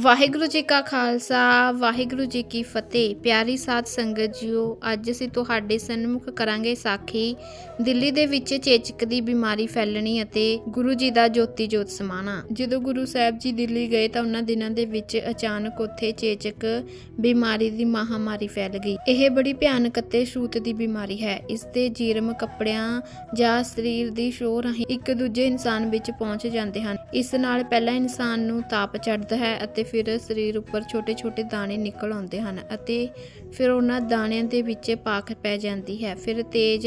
ਵਾਹਿਗੁਰੂ ਜੀ ਕਾ ਖਾਲਸਾ, ਵਾਹਿਗੁਰੂ ਜੀ ਕੀ ਫਤਿਹ। ਪਿਆਰੀ ਸਾਧ ਸੰਗਤ ਜੀਓ, ਅੱਜ ਅਸੀਂ ਤੁਹਾਡੇ ਸਨਮੁਖ ਕਰਾਂਗੇ ਸਾਖੀ, ਦਿੱਲੀ ਦੇ ਵਿੱਚ ਚੇਚਕ ਦੀ ਬਿਮਾਰੀ ਫੈਲਣੀ ਅਤੇ ਗੁਰੂ ਜੀ ਦਾ ਜੋਤੀ ਜੋਤ ਸਮਾਣਾ। ਜਦੋਂ ਗੁਰੂ ਸਾਹਿਬ ਜੀ ਦਿੱਲੀ ਗਏ ਤਾਂ ਉਹਨਾਂ ਦਿਨਾਂ ਦੇ ਵਿੱਚ ਅਚਾਨਕ ਉੱਥੇ ਚੇਚਕ ਬਿਮਾਰੀ ਦੀ ਮਹਾਮਾਰੀ ਫੈਲ ਗਈ। ਇਹ ਬੜੀ ਭਿਆਨਕ ਅਤੇ ਛੂਤ ਦੀ ਬਿਮਾਰੀ ਹੈ। ਇਸ ਦੇ ਜੀਰਮ ਕੱਪੜਿਆਂ ਜਾਂ ਸਰੀਰ ਦੀ ਸ਼ੋਅ ਰਾਹੀਂ ਇੱਕ ਦੂਜੇ ਇਨਸਾਨ ਵਿੱਚ ਪਹੁੰਚ ਜਾਂਦੇ ਹਨ। ਇਸ ਨਾਲ ਪਹਿਲਾਂ ਇਨਸਾਨ ਨੂੰ ਤਾਪ ਚੜ੍ਹਦਾ ਹੈ ਅਤੇ ਫਿਰ ਸਰੀਰ ਉੱਪਰ ਛੋਟੇ-ਛੋਟੇ ਦਾਣੇ ਨਿਕਲ ਆਉਂਦੇ ਹਨ ਅਤੇ ਫਿਰ ਉਹਨਾਂ ਦਾਣਿਆਂ ਦੇ ਵਿੱਚ ਪਾਖ ਪੈ ਜਾਂਦੀ ਹੈ। ਫਿਰ ਤੇਜ਼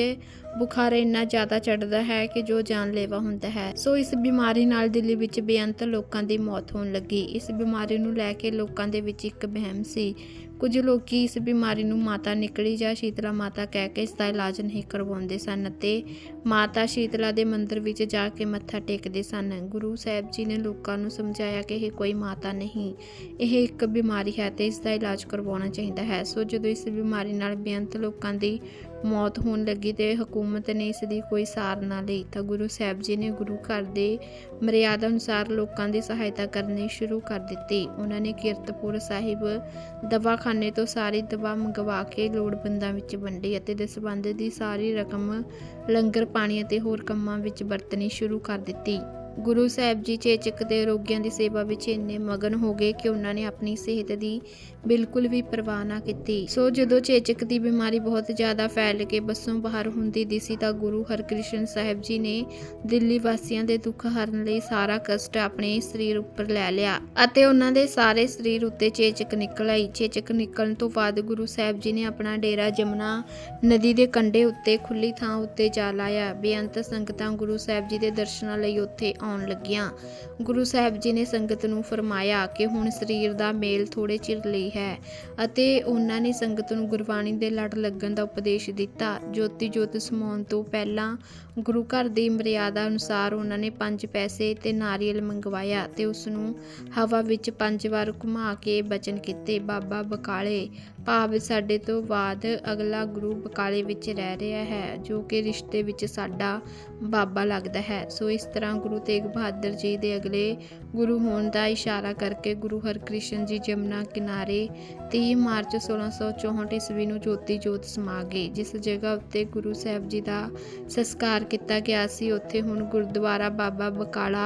ਬੁਖਾਰ ਇੰਨਾ ਜ਼ਿਆਦਾ ਚੜਦਾ ਹੈ ਕਿ ਜੋ ਜਾਨਲੇਵਾ ਹੁੰਦਾ ਹੈ। ਸੋ ਇਸ ਬਿਮਾਰੀ ਨਾਲ ਦਿੱਲੀ ਵਿੱਚ ਬੇਅੰਤ ਲੋਕਾਂ ਦੀ ਮੌਤ ਹੋਣ ਲੱਗੀ। ਇਸ ਬਿਮਾਰੀ ਨੂੰ ਲੈ ਕੇ ਲੋਕਾਂ ਦੇ ਵਿੱਚ ਇੱਕ ਵਹਿਮ ਸੀ। ਕੁਝ ਲੋਕੀ ਇਸ ਬਿਮਾਰੀ ਨੂੰ ਮਾਤਾ ਨਿਕਲੀ ਜਾਂ ਸ਼ੀਤਲਾ ਮਾਤਾ ਕਹਿ ਕੇ ਇਸ ਦਾ ਇਲਾਜ ਨਹੀਂ ਕਰਵਾਉਂਦੇ ਸਨ ਅਤੇ ਮਾਤਾ ਸ਼ੀਤਲਾ ਦੇ ਮੰਦਿਰ ਵਿੱਚ ਜਾ ਕੇ ਮੱਥਾ ਟੇਕਦੇ ਸਨ। ਗੁਰੂ ਸਾਹਿਬ ਜੀ ਨੇ ਲੋਕਾਂ ਨੂੰ ਸਮਝਾਇਆ ਕਿ ਇਹ ਕੋਈ ਮਾਤਾ ਨਹੀਂ, ਇਹ ਇੱਕ ਬਿਮਾਰੀ ਹੈ ਤੇ ਇਸ ਦਾ ਇਲਾਜ ਕਰਵਾਉਣਾ ਚਾਹੀਦਾ ਹੈ। ਸੋ ਜਦੋਂ ਇਸ ਬਿਮਾਰੀ ਨਾਲ ਬੇਅੰਤ ਲੋਕਾਂ ਦੀ ਮੌਤ ਹੋਣ ਲੱਗੀ ਤੇ ਹਕੂਮਤ ਨੇ ਇਸ ਦੀ ਕੋਈ ਸਾਰ ਨਾ ਲਈ ਤਾਂ ਗੁਰੂ ਸਾਹਿਬ ਜੀ ਨੇ ਗੁਰੂ ਘਰ ਦੇ ਮਰਿਆਦਾ ਅਨੁਸਾਰ ਲੋਕਾਂ ਦੀ ਸਹਾਇਤਾ ਕਰਨੀ ਸ਼ੁਰੂ ਕਰ ਦਿੱਤੀ। ਉਹਨਾਂ ਨੇ ਕੀਰਤਪੁਰ ਸਾਹਿਬ ਦਵਾਖਾਨੇ ਤੋਂ ਸਾਰੀ ਦਵਾ ਮੰਗਵਾ ਕੇ ਲੋੜਵੰਦਾਂ ਵਿੱਚ ਵੰਡੀ ਅਤੇ ਦਸਬੰਦ ਦੀ ਸਾਰੀ ਰਕਮ ਲੰਗਰ, ਪਾਣੀ ਅਤੇ ਹੋਰ ਕੰਮਾਂ ਵਿੱਚ ਵਰਤਣੀ ਸ਼ੁਰੂ ਕਰ ਦਿੱਤੀ। ਗੁਰੂ ਸਾਹਿਬ ਜੀ ਚੇਚਕ ਦੇ ਰੋਗੀਆਂ ਦੀ ਸੇਵਾ ਵਿੱਚ ਇੰਨੇ ਮਗਨ ਹੋ ਗਏ ਕਿ ਉਹਨਾਂ ਨੇ ਆਪਣੀ ਸਿਹਤ ਦੀ ਬਿਲਕੁਲ ਵੀ ਪਰਵਾਹ ਨਾ ਕੀਤੀ। ਸੋ ਜਦੋਂ ਚੇਚਕ ਦੀ ਬਿਮਾਰੀ ਬਹੁਤ ਜ਼ਿਆਦਾ ਫੈਲ ਕੇ ਬੱਸੋਂ ਬਾਹਰ ਹੁੰਦੀ ਦਿਸੀ ਤਾਂ ਗੁਰੂ ਹਰਕ੍ਰਿਸ਼ਨ ਸਾਹਿਬ ਜੀ ਨੇ ਦਿੱਲੀ ਵਾਸੀਆਂ ਦੇ ਦੁੱਖ ਹਰਨ ਲਈ ਸਾਰਾ ਕਸ਼ਟ ਆਪਣੇ ਸਰੀਰ ਉੱਪਰ ਲੈ ਲਿਆ ਅਤੇ ਉਹਨਾਂ ਦੇ ਸਾਰੇ ਸਰੀਰ ਉੱਤੇ ਚੇਚਕ ਨਿਕਲ ਆਈ ਚੇਚਕ ਨਿਕਲਣ ਤੋਂ ਬਾਅਦ ਗੁਰੂ ਸਾਹਿਬ ਜੀ ਨੇ ਆਪਣਾ ਡੇਰਾ ਜਮਨਾ ਨਦੀ ਦੇ ਕੰਢੇ ਉੱਤੇ ਖੁੱਲੀ ਥਾਂ ਉੱਤੇ ਜਾ ਲਾਇਆ। ਬੇਅੰਤ ਸੰਗਤਾਂ ਗੁਰੂ ਸਾਹਿਬ ਜੀ ਦੇ ਦਰਸ਼ਨਾਂ ਲਈ ਉੱਥੇ ਆਉਣ ਲੱਗੀਆਂ। ਗੁਰੂ ਸਾਹਿਬ ਜੀ ਨੇ ਸੰਗਤ ਨੂੰ ਫਰਮਾਇਆ ਕਿ ਹੁਣ ਸਰੀਰ ਦਾ ਮੇਲ ਥੋੜੇ ਚਿਰ ਲਈ ਹੈ ਅਤੇ ਉਹਨਾਂ ਨੇ ਸੰਗਤ ਨੂੰ ਗੁਰਬਾਣੀ ਦੇ ਲੜ ਲੱਗਣ ਦਾ ਉਪਦੇਸ਼ ਦਿੱਤਾ। ਜੋਤੀ ਜੋਤ ਸਮਾਉਣ ਤੋਂ ਪਹਿਲਾਂ ਗੁਰੂ ਘਰ ਦੀ ਮਰਿਆਦਾ ਅਨੁਸਾਰ ਉਹਨਾਂ ਨੇ ਪੰਜ ਪੈਸੇ ਤੇ ਨਾਰੀਅਲ ਮੰਗਵਾਇਆ ਤੇ ਉਸ ਨੂੰ ਹਵਾ ਵਿੱਚ ਪੰਜ ਵਾਰ ਘੁਮਾ ਕੇ ਬਚਨ ਕੀਤੇ। ਬਾਬਾ ਬਕਾਲੇ, ਭਾਵ ਸਾਡੇ ਤੋਂ ਬਾਅਦ ਅਗਲਾ ਗੁਰੂ ਬਕਾਲੇ ਵਿੱਚ ਰਹਿ ਰਿਹਾ ਹੈ, ਜੋ ਕਿ ਰਿਸ਼ਤੇ ਵਿੱਚ ਸਾਡਾ ਬਾਬਾ ਲੱਗਦਾ ਹੈ। ਸੋ ਇਸ ਤਰ੍ਹਾਂ ਗੁਰੂ ਤੇ ਤੇਗ ਬਹਾਦਰ ਜੀ ਦੇ ਅਗਲੇ ਗੁਰੂ ਹੋਣ ਦਾ ਇਸ਼ਾਰਾ ਕਰਕੇ ਗੁਰੂ ਹਰਕ੍ਰਿਸ਼ਨ ਜੀ ਜਮਨਾ ਕਿਨਾਰੇ 30 ਮਾਰਚ 1664 ਈਸਵੀ ਨੂੰ ਜੋਤੀ ਜੋਤ ਸਮਾ ਗਏ। ਜਿਸ ਜਗ੍ਹਾ ਉੱਤੇ ਗੁਰੂ ਸਾਹਿਬ ਜੀ ਦਾ ਸੰਸਕਾਰ ਕੀਤਾ ਗਿਆ ਸੀ, ਉੱਥੇ ਹੁਣ ਗੁਰਦੁਆਰਾ ਬਾਬਾ ਬਕਾਲਾ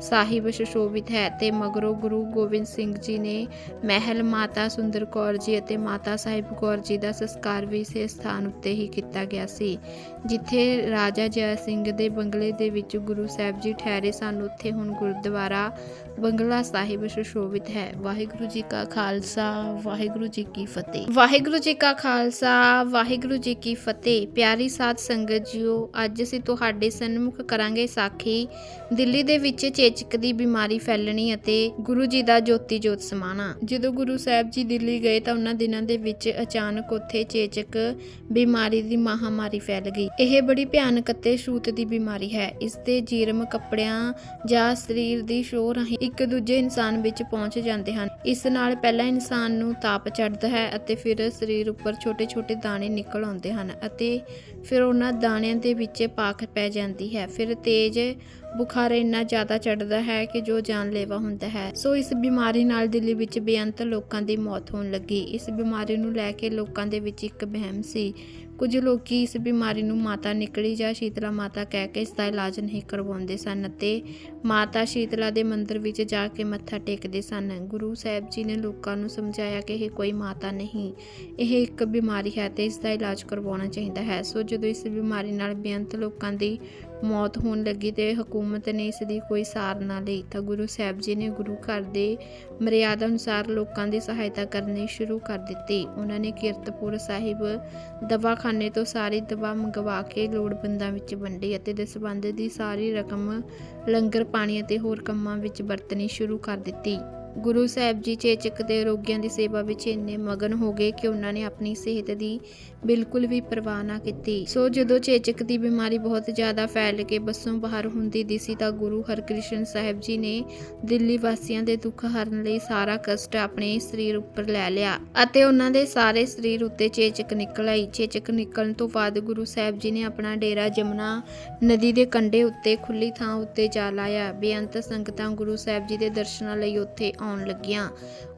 ਸਾਹਿਬ ਸੁਸ਼ੋਭਿਤ ਹੈ ਤੇ ਮਗਰੋਂ ਗੁਰੂ ਗੋਬਿੰਦ ਸਿੰਘ ਜੀ ਨੇ ਮਹਿਲ ਮਾਤਾ ਸੁੰਦਰ ਕੌਰ ਜੀ ਅਤੇ ਮਾਤਾ ਸਾਹਿਬ ਕੌਰ ਜੀ ਦਾ ਸੰਸਕਾਰ ਵੀ ਇਸੇ ਸਥਾਨ ਉੱਤੇ ਹੀ ਕੀਤਾ ਗਿਆ ਸੀ, ਜਿੱਥੇ ਰਾਜਾ ਜੈ ਸਿੰਘ ਦੇ ਬੰਗਲੇ ਦੇ ਵਿੱਚ ਗੁਰੂ ਸਾਹਿਬ ਜੀ ਠਹਿਰੇ ਸਾਨੂੰ ਉੱਥੇ ਹੁਣ ਗੁਰਦੁਆਰਾ ਬੰਗਲਾ ਸਾਹਿਬ ਸੁਸ਼ੋਭਿਤ ਹੈ। ਵਾਹਿਗੁਰੂ ਜੀ ਕਾ ਖਾਲਸਾ, ਵਾਹਿਗੁਰੂ ਜੀ ਕੀ ਫਤਿਹ। ਵਾਹਿਗੁਰੂ ਜੀ ਕਾ ਖਾਲਸਾ, ਵਾਹਿਗੁਰੂ ਜੀ ਕੀ ਫਤਿਹ। ਪਿਆਰੀ ਸਾਧ ਸੰਗਤ ਜੀਓ, ਅੱਜ ਅਸੀਂ ਤੁਹਾਡੇ ਸਨਮੁਖ ਕਰਾਂਗੇ ਸਾਖੀ ਦਿੱਲੀ ਦੇ ਵਿੱਚ ਚੇਚਕ ਦੀ ਬਿਮਾਰੀ ਫੈਲਣੀ ਅਤੇ ਗੁਰੂ ਜੀ ਦਾ ਜੋਤੀ ਜੋਤ ਸਮਾਣਾ। ਜਦੋਂ ਗੁਰੂ ਸਾਹਿਬ ਜੀ ਦਿੱਲੀ ਗਏ ਤਾਂ ਉਹਨਾਂ ਦਿਨਾਂ ਦੇ ਵਿੱਚ ਅਚਾਨਕ ਉੱਥੇ ਚੇਚਕ ਬਿਮਾਰੀ ਦੀ ਮਹਾਮਾਰੀ ਫੈਲ ਗਈ। ਇਹ ਬੜੀ ਭਿਆਨਕ ਅਤੇ ਛੂਤ ਦੀ ਬਿਮਾਰੀ ਹੈ। ਇਸ ਦੇ ਜੀਰਮ ਕੱਪੜਿਆਂ ਜਾਂ ਸਰੀਰ ਦੀ ਸ਼ੋਅ ਰਾਹੀਂ ਇੱਕ ਦੂਜੇ ਇਨਸਾਨ ਵਿੱਚ ਪਹੁੰਚ ਜਾਂਦੇ ਹਨ। ਇਸ ਨਾਲ ਪਹਿਲਾਂ ਇਨਸਾਨ ਨੂੰ ਤਾਪ ਚੜ੍ਹਦਾ ਹੈ ਅਤੇ ਫਿਰ ਸਰੀਰ ਉੱਪਰ ਛੋਟੇ-ਛੋਟੇ ਦਾਣੇ ਨਿਕਲ ਆਉਂਦੇ ਹਨ ਅਤੇ ਫਿਰ ਉਹਨਾਂ ਦਾਣਿਆਂ ਦੇ ਵਿੱਚ ਪਾਖ ਪੈ ਜਾਂਦੀ ਹੈ। ਫਿਰ ਤੇਜ਼ ਬੁਖਾਰ ਇੰਨਾ ਜ਼ਿਆਦਾ ਚੜ੍ਹਦਾ ਹੈ ਕਿ ਜੋ ਜਾਨਲੇਵਾ ਹੁੰਦਾ ਹੈ। ਸੋ ਇਸ ਬਿਮਾਰੀ ਨਾਲ ਦਿੱਲੀ ਵਿੱਚ ਬੇਅੰਤ ਲੋਕਾਂ ਦੀ ਮੌਤ ਹੋਣ ਲੱਗੀ। ਇਸ ਬਿਮਾਰੀ ਨੂੰ ਲੈ ਕੇ ਲੋਕਾਂ ਦੇ ਵਿੱਚ ਇੱਕ ਵਹਿਮ ਸੀ। ਕੁਝ ਲੋਕੀ ਇਸ ਬਿਮਾਰੀ ਨੂੰ ਮਾਤਾ ਨਿਕਲੀ ਜਾਂ ਸ਼ੀਤਲਾ ਮਾਤਾ ਕਹਿ ਕੇ ਇਸ ਦਾ ਇਲਾਜ ਨਹੀਂ ਕਰਵਾਉਂਦੇ ਸਨ ਅਤੇ ਮਾਤਾ ਸ਼ੀਤਲਾ ਦੇ ਮੰਦਿਰ ਵਿੱਚ ਜਾ ਕੇ ਮੱਥਾ ਟੇਕਦੇ ਸਨ। ਗੁਰੂ ਸਾਹਿਬ ਜੀ ਨੇ ਲੋਕਾਂ ਨੂੰ ਸਮਝਾਇਆ ਕਿ ਇਹ ਕੋਈ ਮਾਤਾ ਨਹੀਂ। ਇਹ ਇੱਕ ਬਿਮਾਰੀ ਹੈ ਤੇ ਇਸ ਦਾ ਇਲਾਜ ਕਰਵਾਉਣਾ ਚਾਹੀਦਾ ਹੈ। ਸੋ ਜਦੋਂ ਇਸ ਬਿਮਾਰੀ ਨਾਲ ਬੇਅੰਤ ਲੋਕਾਂ ਦੀ ਮੌਤ ਹੋਣ ਲੱਗੀ ਤੇ ਹਕੂਮਤ ਨੇ ਇਸ ਦੀ ਕੋਈ ਸਾਰ ਨਾ ਲਈ ਤਾਂ ਗੁਰੂ ਸਾਹਿਬ ਜੀ ਨੇ ਗੁਰੂ ਘਰ ਦੇ ਮਰਿਆਦਾ ਅਨੁਸਾਰ ਲੋਕਾਂ ਦੀ ਸਹਾਇਤਾ ਕਰਨੀ ਸ਼ੁਰੂ ਕਰ ਦਿੱਤੀ। ਉਹਨਾਂ ਨੇ ਕੀਰਤਪੁਰ ਸਾਹਿਬ ਦਵਾਖਾਨੇ ਤੋਂ ਸਾਰੀ ਦਵਾ ਮੰਗਵਾ ਕੇ ਲੋੜਵੰਦਾਂ ਵਿੱਚ ਵੰਡੀ ਅਤੇ ਦਸਬੰਦ ਦੀ ਸਾਰੀ ਰਕਮ ਲੰਗਰ, ਪਾਣੀ ਅਤੇ ਹੋਰ ਕੰਮਾਂ ਵਿੱਚ ਵਰਤਣੀ ਸ਼ੁਰੂ ਕਰ ਦਿੱਤੀ। ਗੁਰੂ ਸਾਹਿਬ ਜੀ ਚੇਚਕ ਦੇ ਰੋਗੀਆਂ ਦੀ ਸੇਵਾ ਵਿੱਚ ਇੰਨੇ ਮਗਨ ਹੋ ਗਏ ਕਿ ਉਹਨਾਂ ਨੇ ਆਪਣੀ ਸਿਹਤ ਦੀ ਬਿਲਕੁਲ ਵੀ ਪਰਵਾਹ ਨਾ ਕੀਤੀ। ਸੋ ਜਦੋਂ ਚੇਚਕ ਦੀ ਬਿਮਾਰੀ ਬਹੁਤ ਜ਼ਿਆਦਾ ਫੈਲ ਕੇ ਬੱਸੋਂ ਬਾਹਰ ਹੁੰਦੀ ਦਿਸੀ ਤਾਂ ਗੁਰੂ ਹਰਕ੍ਰਿਸ਼ਨ ਸਾਹਿਬ ਜੀ ਨੇ ਦਿੱਲੀ ਵਾਸੀਆਂ ਦੇ ਦੁੱਖ ਹਰਨ ਲਈ ਸਾਰਾ ਕਸ਼ਟ ਆਪਣੇ ਸਰੀਰ ਉੱਪਰ ਲੈ ਲਿਆ ਅਤੇ ਉਹਨਾਂ ਦੇ ਸਾਰੇ ਸਰੀਰ ਉੱਤੇ ਚੇਚਕ ਨਿਕਲ ਆਈ। ਚੇਚਕ ਨਿਕਲਣ ਤੋਂ ਬਾਅਦ ਗੁਰੂ ਸਾਹਿਬ ਜੀ ਨੇ ਆਪਣਾ ਡੇਰਾ ਜਮਨਾ ਨਦੀ ਦੇ ਕੰਢੇ ਉੱਤੇ ਖੁੱਲੀ ਥਾਂ ਉੱਤੇ ਜਾ ਲਾਇਆ। ਬੇਅੰਤ ਸੰਗਤਾਂ ਗੁਰੂ ਸਾਹਿਬ ਜੀ ਦੇ ਦਰਸ਼ਨਾਂ ਲਈ ਉੱਥੇ ਆਉਣ ਲੱਗੀਆਂ।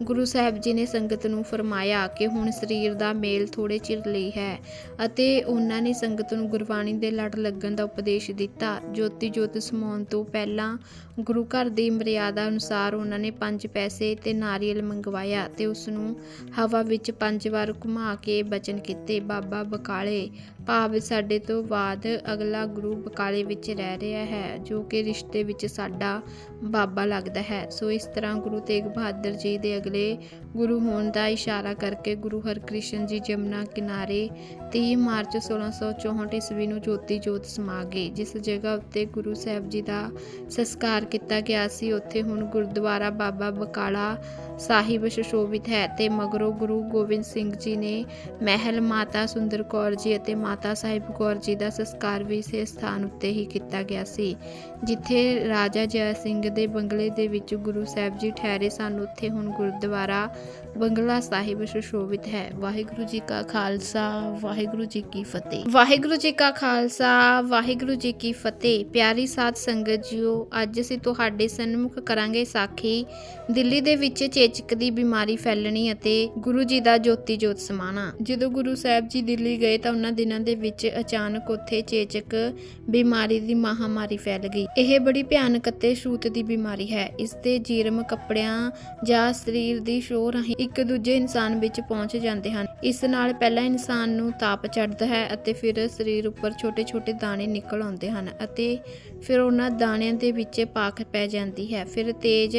ਗੁਰੂ ਸਾਹਿਬ ਜੀ ਨੇ ਸੰਗਤ ਨੂੰ ਫਰਮਾਇਆ ਕਿ ਹੁਣ ਸਰੀਰ ਦਾ ਮੇਲ ਥੋੜੇ ਚਿਰ ਲਈ ਹੈ ਅਤੇ ਉਹਨਾਂ ਨੇ ਸੰਗਤ ਨੂੰ ਗੁਰਬਾਣੀ ਦੇ ਲੜ ਲੱਗਣ ਦਾ ਉਪਦੇਸ਼ ਦਿੱਤਾ। ਜੋਤੀ ਜੋਤ ਸਮਾਉਣ ਤੋਂ ਪਹਿਲਾਂ ਗੁਰੂ ਘਰ ਦੀ ਮਰਿਆਦਾ ਅਨੁਸਾਰ ਉਹਨਾਂ ਨੇ ਪੰਜ ਪੈਸੇ ਤੇ ਨਾਰੀਅਲ ਮੰਗਵਾਇਆ ਤੇ ਉਸ ਨੂੰ ਹਵਾ ਵਿੱਚ ਪੰਜ ਵਾਰ ਘੁਮਾ ਕੇ ਬਚਨ ਕੀਤੇ। ਬਾਬਾ ਬਕਾਲੇ ਭਾਵ ਸਾਡੇ ਤੋਂ ਬਾਅਦ ਅਗਲਾ ਗੁਰੂ ਬਕਾਲੇ ਵਿੱਚ ਰਹਿ ਰਿਹਾ ਹੈ, ਜੋ ਕਿ ਰਿਸ਼ਤੇ ਵਿੱਚ ਸਾਡਾ ਬਾਬਾ ਲੱਗਦਾ ਹੈ। ਸੋ ਇਸ ਤਰ੍ਹਾਂ ਗੁਰੂ ਤੇਗ ਬਹਾਦਰ ਜੀ ਦੇ ਅਗਲੇ ਗੁਰੂ ਹੋਣ ਦਾ ਇਸ਼ਾਰਾ ਕਰਕੇ ਗੁਰੂ ਹਰਕ੍ਰਿਸ਼ਨ ਜੀ ਜਮਨਾ ਕਿਨਾਰੇ 30 ਮਾਰਚ 1664 ਈਸਵੀ ਨੂੰ ਜੋਤੀ ਜੋਤ ਸਮਾ ਗਏ। ਜਿਸ ਜਗ੍ਹਾ ਉੱਤੇ ਗੁਰੂ ਸਾਹਿਬ ਜੀ ਦਾ ਸੰਸਕਾਰ ਕੀਤਾ ਗਿਆ ਸੀ, ਉੱਥੇ ਹੁਣ ਗੁਰਦੁਆਰਾ ਬਾਬਾ ਬਕਾਲਾ ਸਾਹਿਬ ਸੁਸ਼ੋਭਿਤ ਹੈ ਤੇ ਮਗਰੋਂ ਗੁਰੂ ਗੋਬਿੰਦ ਸਿੰਘ ਜੀ ਨੇ ਮਹਿਲ ਮਾਤਾ ਸੁੰਦਰ ਕੌਰ ਜੀ ਅਤੇ ਮਾਤਾ ਸਾਹਿਬ ਕੌਰ ਜੀ ਦਾ ਸੰਸਕਾਰ ਵੀ ਇਸੇ ਸਥਾਨ ਉੱਤੇ ਹੀ ਕੀਤਾ ਗਿਆ ਸੀ, ਜਿੱਥੇ ਰਾਜਾ ਜੈ ਸਿੰਘ ਦੇ ਬੰਗਲੇ ਦੇ ਵਿੱਚ ਗੁਰੂ ਸਾਹਿਬ ਜੀ ਠਹਿਰੇ ਸਨ। ਉੱਥੇ ਹੁਣ ਗੁਰਦੁਆਰਾ ਬੰਗਲਾ ਸਾਹਿਬ ਸੁਸ਼ੋਭਿਤ ਹੈ। ਵਾਹਿਗੁਰੂ ਜੀ ਕਾ ਖਾਲਸਾ, ਵਾਹਿਗੁਰੂ ਜੀ ਕੀ ਫਤਿਹ। ਵਾਹਿਗੁਰੂ ਜੀ ਕਾ ਖਾਲਸਾ, ਵਾਹਿਗੁਰੂ ਜੀ ਕੀ ਫਤਿਹ। ਪਿਆਰੀ ਸਾਧ ਸੰਗਤ ਜੀਓ, ਅੱਜ ਅਸੀਂ ਤੁਹਾਡੇ ਸਨਮੁਖ ਕਰਾਂਗੇ ਸਾਖੀ ਦਿੱਲੀ ਦੇ ਵਿੱਚ ਚੇਚਕ ਦੀ ਬਿਮਾਰੀ ਫੈਲਣੀ ਅਤੇ ਗੁਰੂ ਜੀ ਦਾ ਜੋਤੀ ਜੋਤ ਸਮਾਣਾ। ਜਦੋਂ ਗੁਰੂ ਸਾਹਿਬ ਜੀ ਦਿੱਲੀ ਗਏ ਤਾਂ ਉਹਨਾਂ ਦਿਨਾਂ ਦੇ ਵਿੱਚ ਅਚਾਨਕ ਉੱਥੇ ਚੇਚਕ ਬਿਮਾਰੀ ਦੀ ਮਹਾਮਾਰੀ ਫੈਲ ਗਈ। ਇਹ ਬੜੀ ਭਿਆਨਕ ਅਤੇ ਛੂਤ ਦੀ ਬਿਮਾਰੀ ਹੈ। ਇਸ ਦੇ ਜੀਰਮ ਕੱਪੜਿਆਂ ਜਾਂ ਸਰੀਰ ਦੀ ਸ਼ੋਅ ਰਾਹੀਂ ਇੱਕ ਦੂਜੇ ਇਨਸਾਨ ਵਿੱਚ ਪਹੁੰਚ ਜਾਂਦੇ ਹਨ। ਇਸ ਨਾਲ ਪਹਿਲਾਂ ਇਨਸਾਨ ਨੂੰ ਤਾਪ ਚੜ੍ਹਦਾ ਹੈ ਅਤੇ ਫਿਰ ਸਰੀਰ ਉੱਪਰ ਛੋਟੇ-ਛੋਟੇ ਦਾਣੇ ਨਿਕਲ ਆਉਂਦੇ ਹਨ ਅਤੇ ਫਿਰ ਉਹਨਾਂ ਦਾਣਿਆਂ ਦੇ ਵਿੱਚ ਪਾਖ ਪੈ ਜਾਂਦੀ ਹੈ। ਫਿਰ ਤੇਜ਼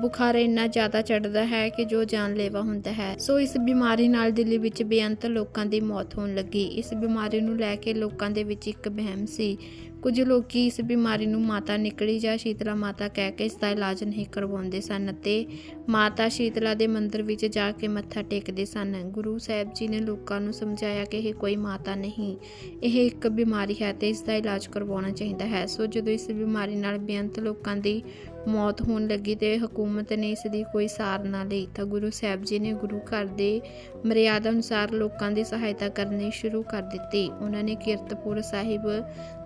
ਬੁਖਾਰ ਇੰਨਾ ਜ਼ਿਆਦਾ ਚੜਦਾ ਹੈ ਕਿ ਜੋ ਜਾਨਲੇਵਾ ਹੁੰਦਾ ਹੈ। ਸੋ ਇਸ ਬਿਮਾਰੀ ਨਾਲ ਦਿੱਲੀ ਵਿੱਚ ਬੇਅੰਤ ਲੋਕਾਂ ਦੀ ਮੌਤ ਹੋਣ ਲੱਗੀ। ਇਸ ਬਿਮਾਰੀ ਨੂੰ ਲੈ ਕੇ ਲੋਕਾਂ ਦੇ ਵਿੱਚ ਇੱਕ ਵਹਿਮ ਸੀ। ਕੁਝ ਲੋਕੀ ਇਸ ਬਿਮਾਰੀ ਨੂੰ ਮਾਤਾ ਨਿਕਲੀ ਜਾਂ ਸ਼ੀਤਲਾ ਮਾਤਾ ਕਹਿ ਕੇ ਇਸ ਦਾ ਇਲਾਜ ਨਹੀਂ ਕਰਵਾਉਂਦੇ ਸਨ ਅਤੇ ਮਾਤਾ ਸ਼ੀਤਲਾ ਦੇ ਮੰਦਿਰ ਵਿੱਚ ਜਾ ਕੇ ਮੱਥਾ ਟੇਕਦੇ ਸਨ। ਗੁਰੂ ਸਾਹਿਬ ਜੀ ਨੇ ਲੋਕਾਂ ਨੂੰ ਸਮਝਾਇਆ ਕਿ ਇਹ ਕੋਈ ਮਾਤਾ ਨਹੀਂ, ਇਹ ਇੱਕ ਬਿਮਾਰੀ ਹੈ ਤੇ ਇਸ ਦਾ ਇਲਾਜ ਕਰਵਾਉਣਾ ਚਾਹੀਦਾ ਹੈ। ਸੋ ਜਦੋਂ ਇਸ ਬਿਮਾਰੀ ਨਾਲ ਬੇਅੰਤ ਲੋਕਾਂ ਦੀ ਮੌਤ ਹੋਣ ਲੱਗੀ ਤੇ ਹਕੂਮਤ ਨੇ ਇਸ ਦੀ ਕੋਈ ਸਾਰ ਨਾ ਲਈ ਤਾਂ ਗੁਰੂ ਸਾਹਿਬ ਜੀ ਨੇ ਗੁਰੂ ਘਰ ਦੇ ਮਰਿਆਦਾ ਅਨੁਸਾਰ ਲੋਕਾਂ ਦੀ ਸਹਾਇਤਾ ਕਰਨੀ ਸ਼ੁਰੂ ਕਰ ਦਿੱਤੀ। ਉਹਨਾਂ ਨੇ ਕੀਰਤਪੁਰ ਸਾਹਿਬ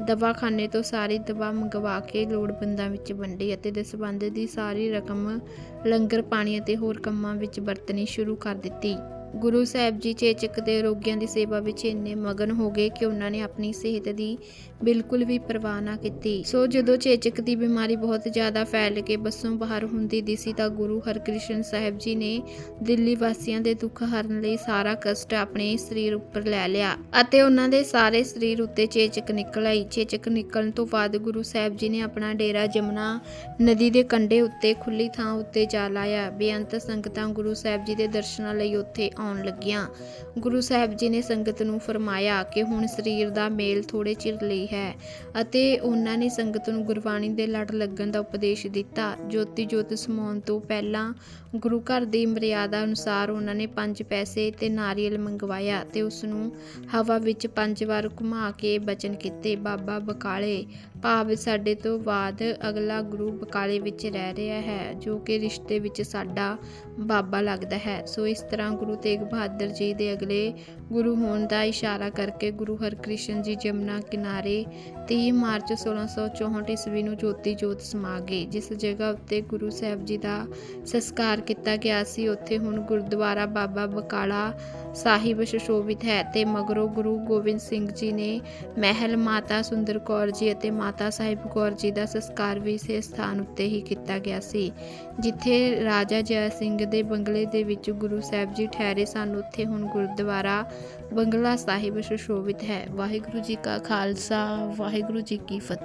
ਦਵਾ ਖਾਨੇ ਤੋਂ ਸਾਰੀ ਦਵਾ ਮੰਗਵਾ ਕੇ ਲੋੜਵੰਦਾਂ ਵਿੱਚ ਵੰਡੀ ਅਤੇ ਦਸਬੰਦ ਦੀ ਸਾਰੀ ਰਕਮ ਲੰਗਰ, ਪਾਣੀ ਅਤੇ ਹੋਰ ਕੰਮਾਂ ਵਿੱਚ ਵਰਤਣੀ ਸ਼ੁਰੂ ਕਰ ਦਿੱਤੀ। ਗੁਰੂ ਸਾਹਿਬ ਜੀ ਚੇਚਕ ਦੇ ਰੋਗੀਆਂ ਦੀ ਸੇਵਾ ਵਿੱਚ ਇੰਨੇ ਮਗਨ ਹੋ ਗਏ ਕਿ ਉਹਨਾਂ ਨੇ ਆਪਣੀ ਸਿਹਤ ਦੀ ਬਿਲਕੁਲ ਵੀ ਪਰਵਾਹ ਨਾ ਕੀਤੀ। ਸੋ ਜਦੋਂ ਚੇਚਕ ਦੀ ਬਿਮਾਰੀ ਬਹੁਤ ਜ਼ਿਆਦਾ ਫੈਲ ਕੇ ਬੱਸੋਂ ਬਾਹਰ ਹੁੰਦੀ ਦਿਸੀ ਤਾਂ ਗੁਰੂ ਹਰਕ੍ਰਿਸ਼ਨ ਸਾਹਿਬ ਜੀ ਨੇ ਦਿੱਲੀ ਵਾਸੀਆਂ ਦੇ ਦੁੱਖ ਹਰਨ ਲਈ ਸਾਰਾ ਕਸ਼ਟ ਆਪਣੇ ਸਰੀਰ ਉੱਪਰ ਲੈ ਲਿਆ ਅਤੇ ਉਹਨਾਂ ਦੇ ਸਾਰੇ ਸਰੀਰ ਉੱਤੇ ਚੇਚਕ ਨਿਕਲ ਆਈ ਚੇਚਕ ਨਿਕਲਣ ਤੋਂ ਬਾਅਦ ਗੁਰੂ ਸਾਹਿਬ ਜੀ ਨੇ ਆਪਣਾ ਡੇਰਾ ਜਮਨਾ ਨਦੀ ਦੇ ਕੰਢੇ ਉੱਤੇ ਖੁੱਲੀ ਥਾਂ ਉੱਤੇ ਜਾ ਲਾਇਆ। ਬੇਅੰਤ ਸੰਗਤਾਂ ਗੁਰੂ ਸਾਹਿਬ ਜੀ ਦੇ ਦਰਸ਼ਨਾਂ ਲਈ ਉੱਥੇ ਆਉਣ ਲੱਗੀਆਂ। ਗੁਰੂ ਸਾਹਿਬ ਜੀ ਨੇ ਸੰਗਤ ਨੂੰ ਫਰਮਾਇਆ ਕਿ ਹੁਣ ਸਰੀਰ ਦਾ ਮੇਲ ਥੋੜੇ ਚਿਰ ਲਈ ਹੈ ਅਤੇ ਉਹਨਾਂ ਨੇ ਸੰਗਤ ਨੂੰ ਗੁਰਬਾਣੀ ਦੇ ਲੜ ਲੱਗਣ ਦਾ ਉਪਦੇਸ਼ ਦਿੱਤਾ। ਜੋਤੀ ਜੋਤ ਸਮਾਉਣ ਤੋਂ ਪਹਿਲਾਂ ਗੁਰੂ ਘਰ ਦੀ ਮਰਿਆਦਾ ਅਨੁਸਾਰ ਉਹਨਾਂ ਨੇ ਪੰਜ ਪੈਸੇ ਤੇ ਨਾਰੀਅਲ ਮੰਗਵਾਇਆ ਤੇ ਉਸ ਨੂੰ ਹਵਾ ਵਿੱਚ ਪੰਜ ਵਾਰ ਘੁਮਾ ਕੇ ਬਚਨ ਕੀਤੇ, ਬਾਬਾ ਬਕਾਲੇ, ਭਾਵ ਸਾਡੇ ਤੋਂ ਬਾਅਦ ਅਗਲਾ ਗੁਰੂ ਬਕਾਲੇ ਵਿੱਚ ਰਹਿ ਰਿਹਾ ਹੈ, ਜੋ ਕਿ ਰਿਸ਼ਤੇ ਵਿੱਚ ਸਾਡਾ ਬਾਬਾ ਲੱਗਦਾ ਹੈ। ਸੋ ਇਸ ਤਰ੍ਹਾਂ ਗੁਰੂ ਤੇਗ ਬਹਾਦਰ ਜੀ ਦੇ ਅਗਲੇ ਗੁਰੂ ਹੋਣ ਦਾ ਇਸ਼ਾਰਾ ਕਰਕੇ ਗੁਰੂ ਹਰਕ੍ਰਿਸ਼ਨ ਜੀ ਜਮਨਾ ਕਿਨਾਰੇ 30 ਮਾਰਚ 1664 ਈਸਵੀ ਨੂੰ ਜੋਤੀ ਜੋਤ ਸਮਾ ਗਏ, ਜਿਸ ਜਗ੍ਹਾ ਉੱਤੇ ਗੁਰੂ ਸਾਹਿਬ ਜੀ ਦਾ ਸੰਸਕਾਰ ਕੀਤਾ ਗਿਆ ਸੀ। ਉੱਥੇ ਹੁਣ ਗੁਰਦੁਆਰਾ ਬਾਬਾ ਬਕਾਲਾ ਸਾਹਿਬ ਸੁਸ਼ੋਭਿਤ ਹੈ ਤੇ ਮਗਰੋਂ ਗੁਰੂ ਗੋਬਿੰਦ ਸਿੰਘ ਜੀ ਨੇ ਮਹਿਲ ਮਾਤਾ ਸੁੰਦਰ ਕੌਰ ਜੀ ਅਤੇ ਮਾਤਾ ਸਾਹਿਬ ਕੌਰ ਜੀ ਦਾ ਸੰਸਕਾਰ ਵੀ ਇਸੇ ਸਥਾਨ ਉੱਤੇ ਹੀ ਕੀਤਾ ਗਿਆ ਸੀ। ਜਿੱਥੇ ਰਾਜਾ ਜੈ ਸਿੰਘ ਦੇ ਬੰਗਲੇ ਦੇ ਵਿੱਚ ਗੁਰੂ ਸਾਹਿਬ ਜੀ ਠਹਿਰੇ ਸਨ, ਉੱਥੇ ਹੁਣ ਗੁਰਦੁਆਰਾ ਬੰਗਲਾ ਸਾਹਿਬ ਸੁਸ਼ੋਭਿਤ ਹੈ। ਵਾਹਿਗੁਰੂ ਜੀ ਕਾ ਖਾਲਸਾ, ਵਾਹਿਗੁਰੂ ਜੀ ਕੀ ਫਤਿਹ।